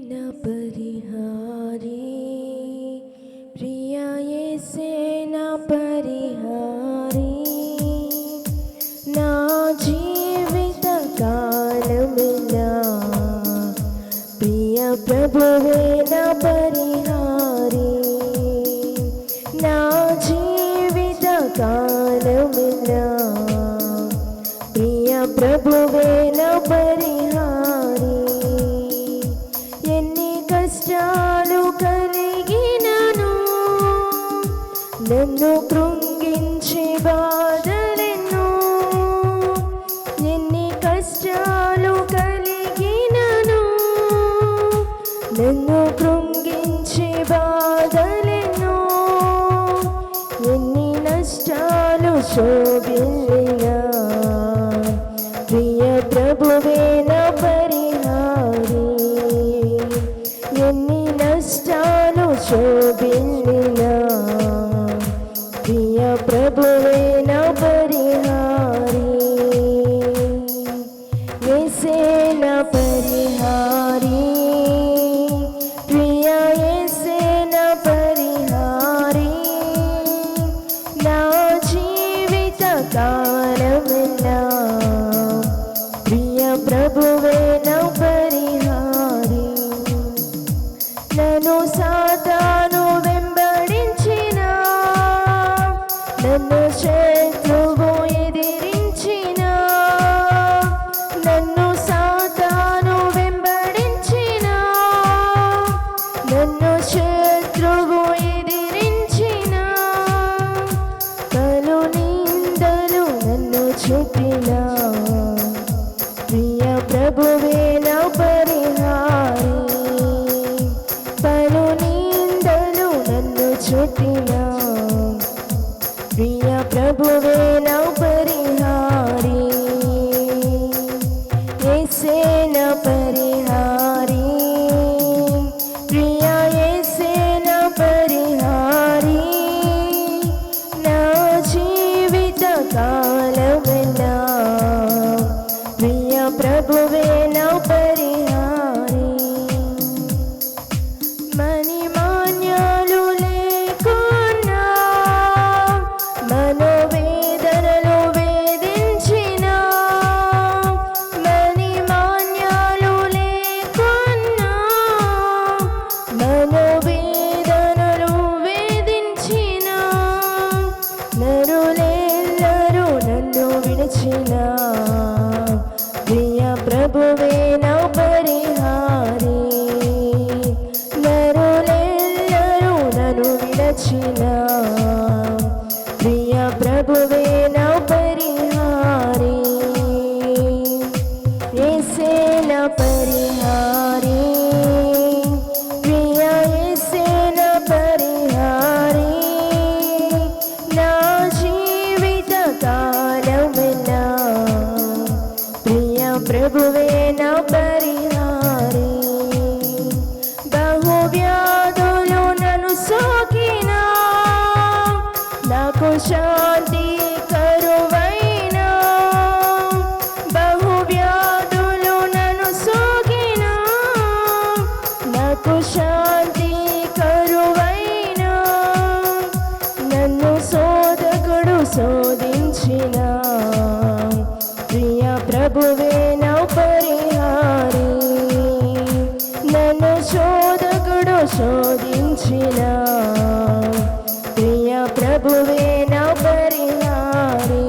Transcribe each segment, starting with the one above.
నా పరిహారి ప్రియా యేసే నా పరిహారి నా జీవిత కాలమిలా ప్రియ ప్రభువే నా పరిహారి నా జీవిత కాలమిలా ప్రియ ప్రభువే నా పరిహారి నన్ను కృంగించే బాధలెన్నో ఎన్ని కష్టాలు కలిగినను. నన్ను కృంగించే బాధలెన్నో ఎన్ని నష్టాలు శోభిల్లినా. ప్రియ ప్రభువే నా పరిహారి ఎన్ని నష్టాలు శోభిల్లినా. శత్రువు ఎదిరించిన పలు నిందలు నన్ను చెప్పిన. ప్రియ ప్రభువే నా పరిహారి పలు నిందలు నన్ను ప్రియ ప్రభువే నా ప్రభువే నా పరిహారి బహు వ్యాధులు నన్ను సోకినా నాకు శాంతి కరువైనా బహు వ్యాధులు నన్ను సోకినా నాకు శాంతి కరువైనా నన్ను సోదకుడు శోధించిన ప్రభువే నౌ పరిహారి. నన్ను శోధకుడు శోధించిన. ప్రియ ప్రభువే నౌ పరిహారి.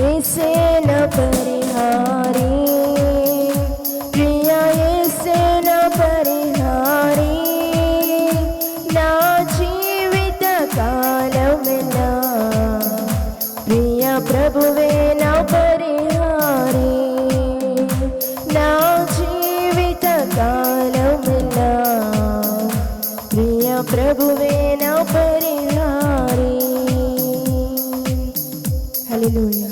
యేసే నా పరిహారి. నా పరిహారి హల్లెలూయా